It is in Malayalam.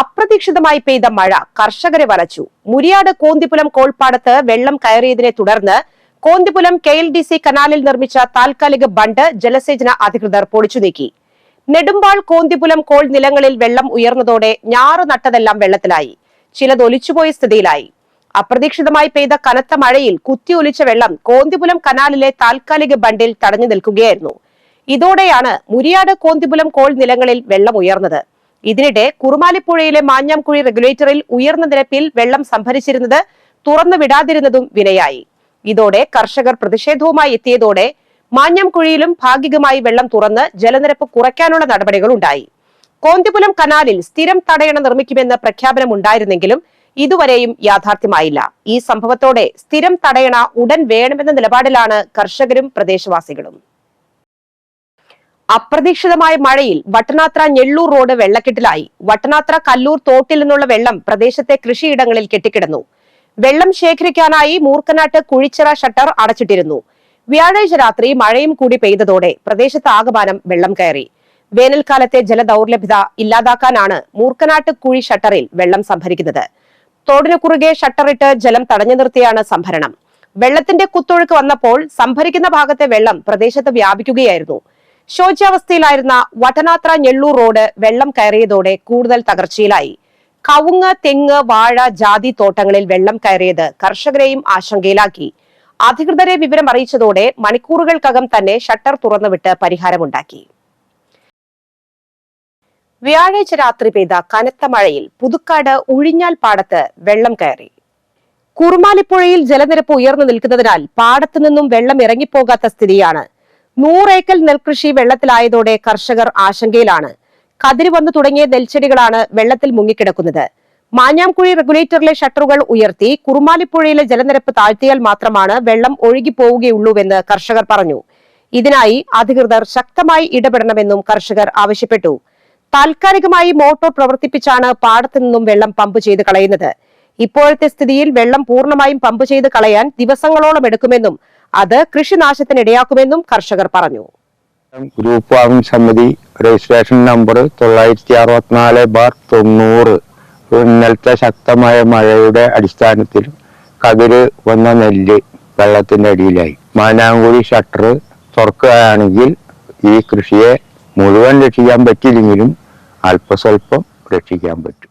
അപ്രതീക്ഷിതമായി പെയ്ത മഴ കർഷകരെ വലച്ചു. മുരിയാട് കോന്തിപുലം കോൾപ്പാടത്ത് വെള്ളം കയറിയതിനെ തുടർന്ന് Konthipulam K L D C കനാലിൽ നിർമ്മിച്ച താൽക്കാലിക ബണ്ട് ജലസേചന അധികൃതർ പൊളിച്ചു നീക്കി. നെടുമ്പാൾ കോന്തിപുലം കോൾ നിലങ്ങളിൽ വെള്ളം ഉയർന്നതോടെ ഞാറു നട്ടതെല്ലാം വെള്ളത്തിലായി. ചിലത് ഒലിച്ചുപോയ സ്ഥിതിയിലായി. അപ്രതീക്ഷിതമായി പെയ്ത കനത്ത മഴയിൽ കുത്തിയൊലിച്ച വെള്ളം കോന്തിപുലം കനാലിലെ താൽക്കാലിക ബണ്ടിൽ തടഞ്ഞു നിൽക്കുകയായിരുന്നു. ഇതോടെയാണ് മുരിയാട് കോന്തിപുലം കോൾ നിലങ്ങളിൽ വെള്ളം ഉയർന്നത്. ഇതിനിടെ കുറുമാലിപ്പുഴയിലെ മാഞ്ഞാംകുഴി റെഗുലേറ്ററിൽ ഉയർന്ന നിരപ്പിൽ വെള്ളം സംഭരിച്ചിരുന്നത് തുറന്നു വിടാതിരുന്നതും വിനയായി. ഇതോടെ കർഷകർ പ്രതിഷേധവുമായി എത്തിയതോടെ മാഞ്ഞാംകുഴിയിലും ഭാഗികമായി വെള്ളം തുറന്ന് ജലനിരപ്പ് കുറയ്ക്കാനുള്ള നടപടികൾ ഉണ്ടായി. കോന്തിപുലം കനാലിൽ സ്ഥിരം തടയണ നിർമ്മിക്കുമെന്ന് പ്രഖ്യാപനം ഉണ്ടായിരുന്നെങ്കിലും ഇതുവരെയും യാഥാർത്ഥ്യമായില്ല. ഈ സംഭവത്തോടെ സ്ഥിരം തടയണ ഉടൻ വേണമെന്ന നിലപാടിലാണ് കർഷകരും പ്രദേശവാസികളും. അപ്രതീക്ഷിതമായ മഴയിൽ വട്ടനാത്ര ഞെള്ളൂർ റോഡ് വെള്ളക്കെട്ടിലായി. വട്ടനാത്ര കല്ലൂർ തോട്ടിൽ നിന്നുള്ള വെള്ളം പ്രദേശത്തെ കൃഷിയിടങ്ങളിൽ കെട്ടിക്കിടന്നു. വെള്ളം ശേഖരിക്കാനായി മൂർക്കനാട്ട് കുഴിച്ചിറ ഷട്ടർ അടച്ചിട്ടിരുന്നു. വ്യാഴാഴ്ച രാത്രി മഴയും കൂടി പെയ്തതോടെ പ്രദേശത്ത് ആകമാനം വെള്ളം കയറി. വേനൽക്കാലത്തെ ജലദൗർലഭ്യത ഇല്ലാതാക്കാനാണ് മൂർക്കനാട്ട് കുഴി ഷട്ടറിൽ വെള്ളം സംഭരിക്കുന്നത്. തോടിനു കുറുകെ ഷട്ടറിട്ട് ജലം തടഞ്ഞു നിർത്തിയാണ് സംഭരണം. വെള്ളത്തിന്റെ കുത്തൊഴുക്ക് വന്നപ്പോൾ സംഭരിക്കുന്ന ഭാഗത്തെ വെള്ളം പ്രദേശത്ത് വ്യാപിക്കുകയായിരുന്നു. ശോച്യാവസ്ഥയിലായിരുന്ന വടനാത്ര ഞെള്ളൂർ റോഡ് വെള്ളം കയറിയതോടെ കൂടുതൽ തകർച്ചയിലായി. കവുങ്ങ് തെങ്ങ് വാഴ ജാതി തോട്ടങ്ങളിൽ വെള്ളം കയറിയത് കർഷകരെയും ആശങ്കയിലാക്കി. അധികൃതരെ വിവരം അറിയിച്ചതോടെ മണിക്കൂറുകൾക്കകം തന്നെ ഷട്ടർ തുറന്നുവിട്ട് പരിഹാരമുണ്ടാക്കി. വ്യാഴാഴ്ച രാത്രി പെയ്ത കനത്ത മഴയിൽ പുതുക്കാട് ഉഴിഞ്ഞാൽ പാടത്ത് വെള്ളം കയറി. കുറുമാലിപ്പുഴയിൽ ജലനിരപ്പ് ഉയർന്നു നിൽക്കുന്നതിനാൽ പാടത്തു നിന്നും വെള്ളം ഇറങ്ങിപ്പോകാത്ത സ്ഥിതിയാണ് നൂറേക്കൽ നെൽകൃഷി വെള്ളത്തിലായതോടെ കർഷകർ ആശങ്കയിലാണ്. കതിരി വന്നു തുടങ്ങിയ നെൽച്ചെടികളാണ് വെള്ളത്തിൽ മുങ്ങിക്കിടക്കുന്നത്. മാഞ്ഞാംകുഴി റെഗുലേറ്ററിലെ ഷട്ടറുകൾ ഉയർത്തി കുറുമാലിപ്പുഴയിലെ ജലനിരപ്പ് താഴ്ത്തിയാൽ മാത്രമാണ് വെള്ളം ഒഴുകിപ്പോവുകയുള്ളൂവെന്ന് കർഷകർ പറഞ്ഞു. ഇതിനായി അധികൃതർ ശക്തമായി ഇടപെടണമെന്നും കർഷകർ ആവശ്യപ്പെട്ടു. താൽക്കാലികമായി മോട്ടോർ പ്രവർത്തിപ്പിച്ചാണ് പാടത്തു നിന്നും വെള്ളം പമ്പ് ചെയ്ത് കളയുന്നത്. ഇപ്പോഴത്തെ സ്ഥിതിയിൽ വെള്ളം പൂർണമായും പമ്പ് ചെയ്ത് കളയാൻ ദിവസങ്ങളോളം എടുക്കുമെന്നും അത് കൃഷിനാശത്തിനിടയാക്കുമെന്നും കർഷകർ പറഞ്ഞു. ഗ്രൂപ്പ് ഫാമിംഗ് സമിതി രജിസ്ട്രേഷൻ നമ്പർ തൊള്ളായിരത്തി അറുപത്തിനാല് ബാർ തൊണ്ണൂറ് ഇന്നലത്തെ ശക്തമായ മഴയുടെ അടിസ്ഥാനത്തിൽ കതിര് വന്ന നെല്ല് വെള്ളത്തിന്റെ അടിയിലായി. മാനാങ്കുഴി ഷട്ടർ തുറക്കുകയാണെങ്കിൽ ഈ കൃഷിയെ മുഴുവൻ രക്ഷിക്കാൻ പറ്റിയില്ലെങ്കിലും അല്പസ്വല്പം രക്ഷിക്കാൻ പറ്റും.